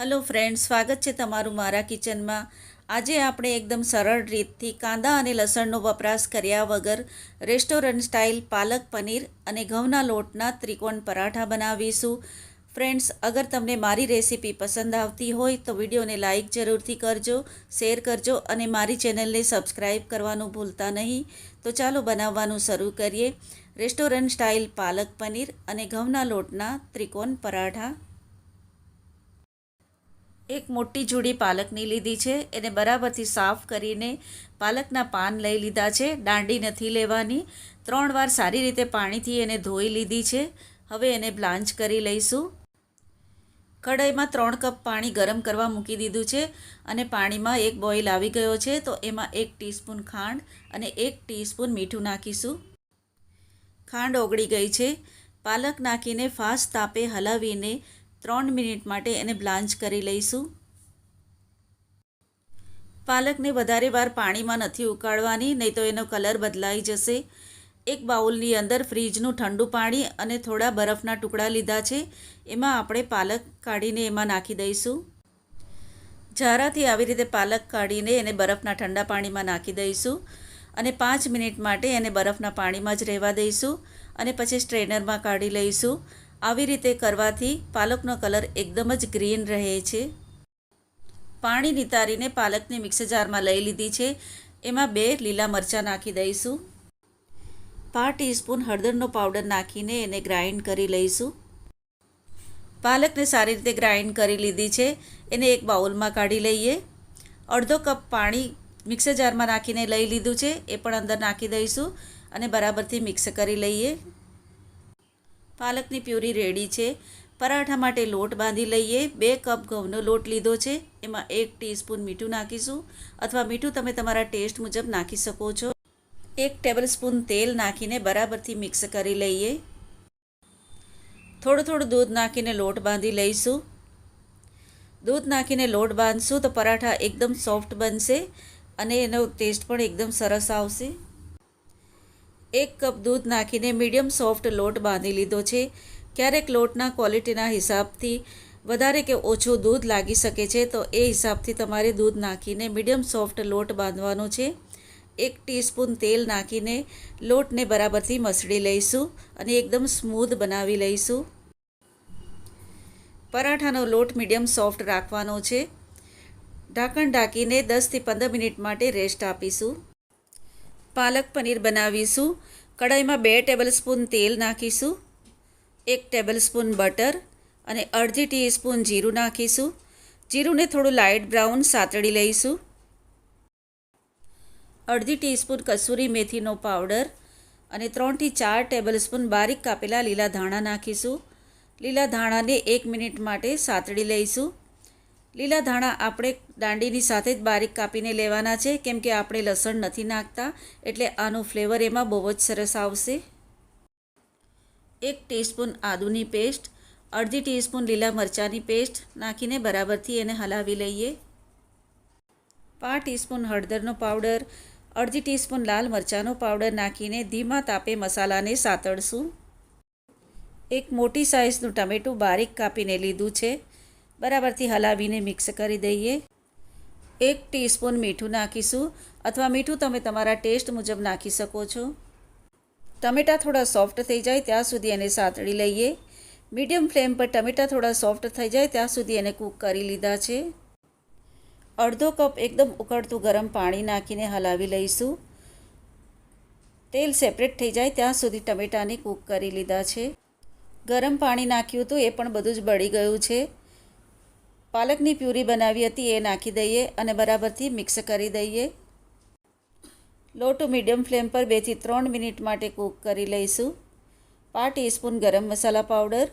Hello friend સ્વાગત છે તમારું મારા કિચનમાં આજે આપણે એકદમ સરળ રીતથી કાંદા અને લસણનો વપરાશ કર્યા વગર રેસ્ટોરન્ટ સ્ટાઇલ પાલક પનીર અને ઘઉંના લોટના ત્રિકોણ પરાઠા બનાવીશું. ફ્રેન્ડ્સ અગર તમને મારી રેસીપી પસંદ આવતી હોય તો વિડીયોને લાઇક જરૂરથી કરજો શેર કરજો અને મારી ચેનલને સબસ્ક્રાઈબ કરવાનું ભૂલતા નહીં. તો ચાલો બનાવવાનું શરૂ કરીએ. રેસ્ટોરન્ટ સ્ટાઇલ પાલક પનીર અને ઘઉંના લોટના ત્રિકોણ પરાઠા. એક મોટી જુડી પાલકની લીધી છે. એને બરાબરથી સાફ કરીને પાલકના પાન લઈ લીધા છે. દાંડી નથી લેવાની. ત્રણ વાર સારી રીતે પાણીથી એને ધોઈ લીધી છે. હવે એને બ્લાન્ચ કરી લઈશું. કઢાઈમાં ત્રણ કપ પાણી ગરમ કરવા મૂકી દીધું છે અને પાણીમાં એક બોઇલ આવી ગયો છે. તો એમાં એક ટીસ્પૂન ખાંડ અને એક ટીસ્પૂન મીઠું નાખીશું. ખાંડ ઓગળી ગઈ છે. પાલક નાખીને ફાસ્ટ તાપે હલાવીને ત્રણ મિનિટ માટે એને બ્લાન્ચ કરી લઈશું. પાલકને વધારે વાર પાણીમાં નથી ઉકાળવાની, નહીં તો એનો કલર બદલાઈ જશે. એક બાઉલની અંદર ફ્રીજનું ઠંડુ પાણી અને થોડા બરફના ટુકડા લીધા છે. એમાં આપણે પાલક કાઢીને એમાં નાખી દઈશું. ઝારાથી આવી રીતે પાલક કાઢીને એને બરફના ઠંડા પાણીમાં નાખી દઈશું અને પાંચ મિનિટ માટે એને બરફના પાણીમાં જ રહેવા દઈશું અને પછી સ્ટ્રેનરમાં કાઢી લઈશું. આવી રીતે કરવાથી પાલકનો કલર એકદમ જ ગ્રીન રહે છે. પાણી નિતારીને પાલકને મિક્સર જારમાં લઈ લીધી છે. એમાં બે લીલા મરચાં નાખી દઈશું. પાંચ ટીસ્પૂન હળદરનો પાવડર નાખીને એને ગ્રાઇન્ડ કરી લઈશું. પાલકને સારી રીતે ગ્રાઇન્ડ કરી લીધી છે. એને એક બાઉલમાં કાઢી લઈએ. અડધો કપ પાણી મિક્સર જારમાં નાખીને લઈ લીધું છે. એ પણ અંદર નાખી દઈશું અને બરાબરથી મિક્સ કરી લઈએ. પાલકની પ્યુરી રેડી છે. પરાઠા માટે લોટ બાંધી લઈએ. બે કપ ઘઉંનો લોટ લીધો છે. એમાં એક ટીસ્પૂન મીઠું નાખીશું. અથવા મીઠું તમે તમારા ટેસ્ટ મુજબ નાખી શકો છો. એક ટેબલ સ્પૂન તેલ નાખીને બરાબરથી મિક્સ કરી લઈએ. થોડું થોડું દૂધ નાખીને લોટ બાંધી લઈશું. દૂધ નાખીને લોટ બાંધશું તો પરાઠા એકદમ સોફ્ટ બનશે અને એનો ટેસ્ટ પણ એકદમ સરસ આવશે. એક કપ દૂધ નાખીને મીડિયમ સોફ્ટ લોટ બાંધી લીધો છે. ક્યારેક લોટના ક્વોલિટીના હિસાબથી વધારે કે ઓછું દૂધ લાગી શકે છે, તો એ હિસાબથી તમારે દૂધ નાખીને મીડિયમ સોફ્ટ લોટ બાંધવાનો છે. એક ટીસ્પૂન તેલ નાખીને લોટને બરાબરથી મસળી લઈશું અને એકદમ સ્મૂધ બનાવી લઈશું. પરાઠાનો લોટ મીડિયમ સોફ્ટ રાખવાનો છે. ઢાંકણ ઢાંકીને દસથી પંદર મિનિટ માટે રેસ્ટ આપીશું. પાલક પનીર બનાવીશું. કઢાઈમાં બે ટેબલ સ્પૂન તેલ નાખીશું. એક ટેબલ સ્પૂન બટર અને અડધી ટીસ્પૂન જીરું નાખીશું. જીરુંને થોડું લાઇટ બ્રાઉન સાતળી લઈશું. અડધી ટીસ્પૂન કસૂરી મેથીનો પાવડર અને ત્રણથી ચાર ટેબલ સ્પૂન બારીક કાપેલા લીલા ધાણા નાખીશું. લીલા ધાણાને એક મિનિટ માટે સાતળી લઈશું. લીલા ધાણા આપણે દાંડીની સાથે જ બારીક કાપીને લેવાના છે, કેમ કે આપણે લસણ નથી નાખતા, એટલે આનો ફ્લેવર એમાં બહુ જ સરસ આવશે. એક ટીસ્પૂન આદુની પેસ્ટ, અડધી ટીસ્પૂન લીલા મરચાંની પેસ્ટ નાખીને બરાબરથી એને હલાવી લઈએ. પાંચ ટીસ્પૂન હળદરનો પાવડર, અડધી ટીસ્પૂન લાલ મરચાંનો પાવડર નાખીને ધીમા તાપે મસાલાને સાતળશું. એક મોટી સાઇઝનું ટમેટું બારીક કાપીને લીધું છે. બરાબરથી હલાવીને મિક્સ કરી દઈએ. એક ટીસ્પૂન મીઠું નાખીશું અથવા મીઠું તમે તમારા ટેસ્ટ મુજબ નાખી શકો છો. ટમેટાં થોડા સોફ્ટ થઈ જાય ત્યાં સુધી એને સાતળી લઈએ. મીડિયમ ફ્લેમ પર ટમેટાં થોડા સોફ્ટ થઈ જાય ત્યાં સુધી એને કૂક કરી લીધા છે. અડધો કપ એકદમ ઉકળતું ગરમ પાણી નાખીને હલાવી લઈશું. તેલ સેપરેટ થઈ જાય ત્યાં સુધી ટમેટાને કૂક કરી લીધા છે. ગરમ પાણી નાખ્યું હતું એ પણ બધું જ બળી ગયું છે. પાલકની પ્યુરી બનાવી હતી એ નાખી દઈએ અને બરાબરથી મિક્સ કરી દઈએ. લો ટુ મીડિયમ ફ્લેમ પર બેથી ત્રણ મિનિટ માટે કૂક કરી લઈશું. પાંચ ટીસ્પૂન ગરમ મસાલા પાવડર,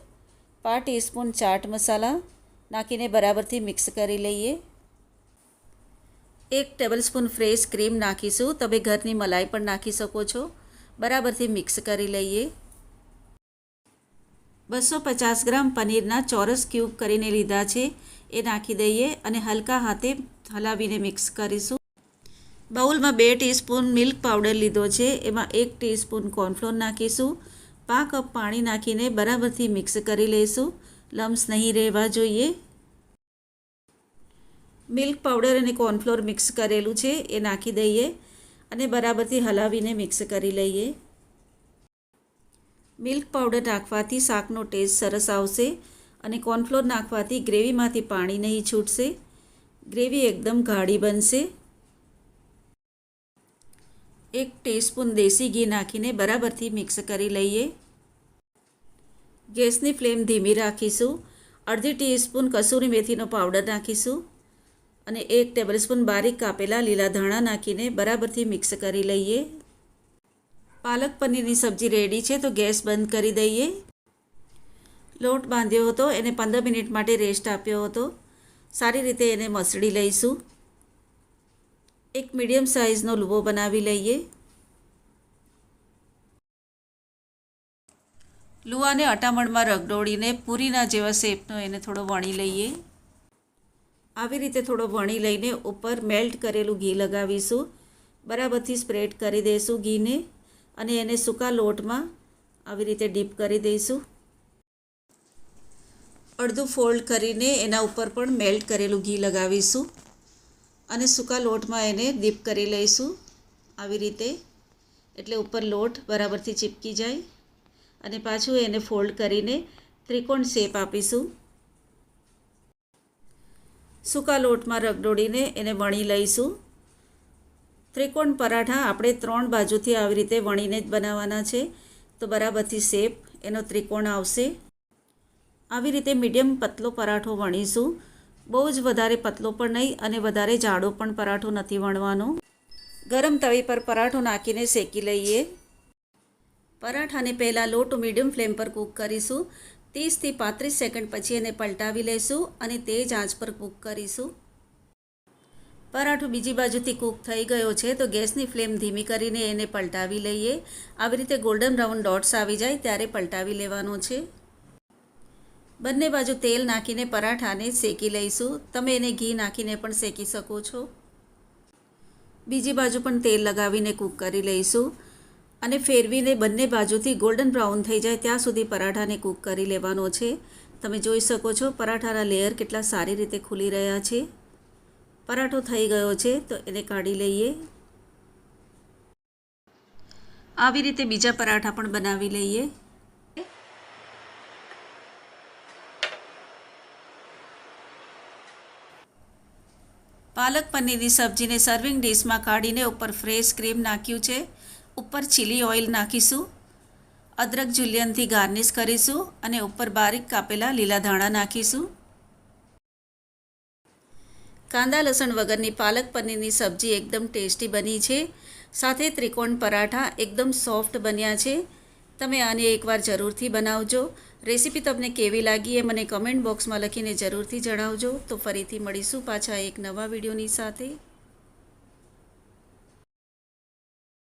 પાંચ ટીસ્પૂન ચાટ મસાલા નાખીને બરાબરથી મિક્સ કરી લઈએ. એક ટેબલ સ્પૂન ફ્રેશ ક્રીમ નાખીશું. તમે ઘરની મલાઈ પણ નાખી શકો છો. બરાબરથી મિક્સ કરી લઈએ. બસો પચાસ ગ્રામ પનીરના ચોરસ ક્યુબ કરીને લીધા છે. એ નાખી દઈએ અને હલકા હાથે હલાવીને મિક્સ કરીશું. બાઉલમાં બે ટીસ્પૂન મિલ્ક પાવડર લીધો છે. એમાં એક ટીસ્પૂન કોર્નફ્લોર નાખીશું. પા કપ પાણી નાખીને બરાબરથી મિક્સ કરી લઈશું. લમ્સ નહીં રહેવા જોઈએ. મિલ્ક પાવડર અને કોર્નફ્લોર મિક્સ કરેલું છે. એ નાખી દઈએ અને બરાબરથી હલાવીને મિક્સ કરી લઈએ. મિલ્ક પાવડર નાખવાથી શાકનો ટેસ્ટ સરસ આવશે અને કોર્નફ્લોર નાખવાથી ગ્રેવીમાંથી પાણી નહીં છૂટશે. ગ્રેવી એકદમ ગાઢી બનશે. એક ટીસ્પૂન દેશી ઘી નાખીને બરાબરથી મિક્સ કરી લઈએ. ગેસની ફ્લેમ ધીમી રાખીશું. અડધી ટીસ્પૂન કસૂરી મેથીનો પાવડર નાખીશું અને એક ટેબલસ્પૂન બારીક કાપેલા લીલા ધાણા નાખીને બરાબરથી મિક્સ કરી લઈએ. પાલક પનીરની સબ્જી રેડી છે, તો ગેસ બંધ કરી દઈએ. લોટ બાંધ્યો હતો, એને પંદર મિનિટ માટે રેસ્ટ આપ્યો હતો. સારી રીતે એને મસળી લઈશું. એક મીડિયમ સાઇઝનો લુવો બનાવી લઈએ. લુવાને અટામણમાં રગડોળીને પૂરીના જેવા શેપનો એને થોડો વણી લઈએ. આવી રીતે થોડો વણી લઈને ઉપર મેલ્ટ કરેલું ઘી લગાવીશું. બરાબરથી સ્પ્રેડ કરી દઈશું ઘીને. અને એને સૂકા લોટમાં આવી રીતે ડીપ કરી દઈશું. અડધું ફોલ્ડ કરીને એના ઉપર પણ મેલ્ટ કરેલું ઘી લગાવીશું અને સૂકા લોટમાં એને ડીપ કરી લઈશું આવી રીતે. એટલે ઉપર લોટ બરાબરથી ચીપકી જાય અને પાછું એને ફોલ્ડ કરીને ત્રિકોણ શેપ આપીશું. સૂકા લોટમાં રગડોળીને એને વણી લઈશું. ત્રિકોણ પરાઠા આપણે ત્રણ બાજુથી આવી રીતે વણીને જ બનાવવાના છે. તો બરાબરથી શેપ એનો ત્રિકોણ આવશે. આવી રીતે મીડિયમ પતલો પરાઠો વણીશું. બહુ જ વધારે પતલો પણ નહીં અને વધારે જાડો પણ પરાઠો નથી વણવાનો. ગરમ તવી પર પરાઠો નાખીને શેકી લઈએ. પરાઠાને પહેલાં ટુ મીડિયમ ફ્લેમ પર કૂક કરીશું. ત્રીસથી પાંત્રીસ સેકન્ડ પછી એને પલટાવી લઈશું અને તે જ આંચ પર કૂક કરીશું. પરાઠો બીજી બાજુથી કૂક થઈ ગયો છે, તો ગેસની ફ્લેમ ધીમી કરીને એને પલટાવી લઈએ. આવી રીતે ગોલ્ડન બ્રાઉન ડોટ્સ આવી જાય ત્યારે પલટાવી લેવાનો છે. બંને બાજુ તેલ નાખીને પરાઠાને શેકી લઈશું. તમે એને ઘી નાખીને પણ શેકી શકો છો. બીજી બાજુ પણ તેલ લગાવીને કૂક કરી લઈશું. અને ફેરવીને બંને બાજુથી ગોલ્ડન બ્રાઉન થઈ જાય ત્યાં સુધી પરાઠાને કૂક કરી લેવાનો છે. તમે જોઈ શકો છો પરાઠાના લેયર કેટલા સારી રીતે ખુલી રહ્યા છે. પરાઠો થઈ ગયો છે, તો એને કાઢી લઈએ. આવી રીતે બીજા પરાઠા પણ બનાવી લઈએ. પાલક પનીરની સબ્જીને સર્વિંગ ડીશમાં કાઢીને ઉપર ફ્રેશ ક્રીમ નાખ્યું છે. ઉપર ચીલી ઓઇલ નાખીશું. અદરક જુલિયનથી ગાર્નિશ કરીશું અને ઉપર બારીક કાપેલા લીલા ધાણા નાખીશું. કાંદા લસણ વગરની પાલક પનીરની સબ્જી એકદમ ટેસ્ટી બની છે. સાથે ત્રિકોણ પરાઠા એકદમ સોફ્ટ બન્યા છે. તમે આને એકવાર જરૂરથી બનાવજો. રેસીપી તમને કેવી લાગી એ મને કમેન્ટ બોક્સમાં લખીને જરૂરથી જણાવજો. તો ફરીથી મળીશું પાછા એક નવા વિડીયોની સાથે.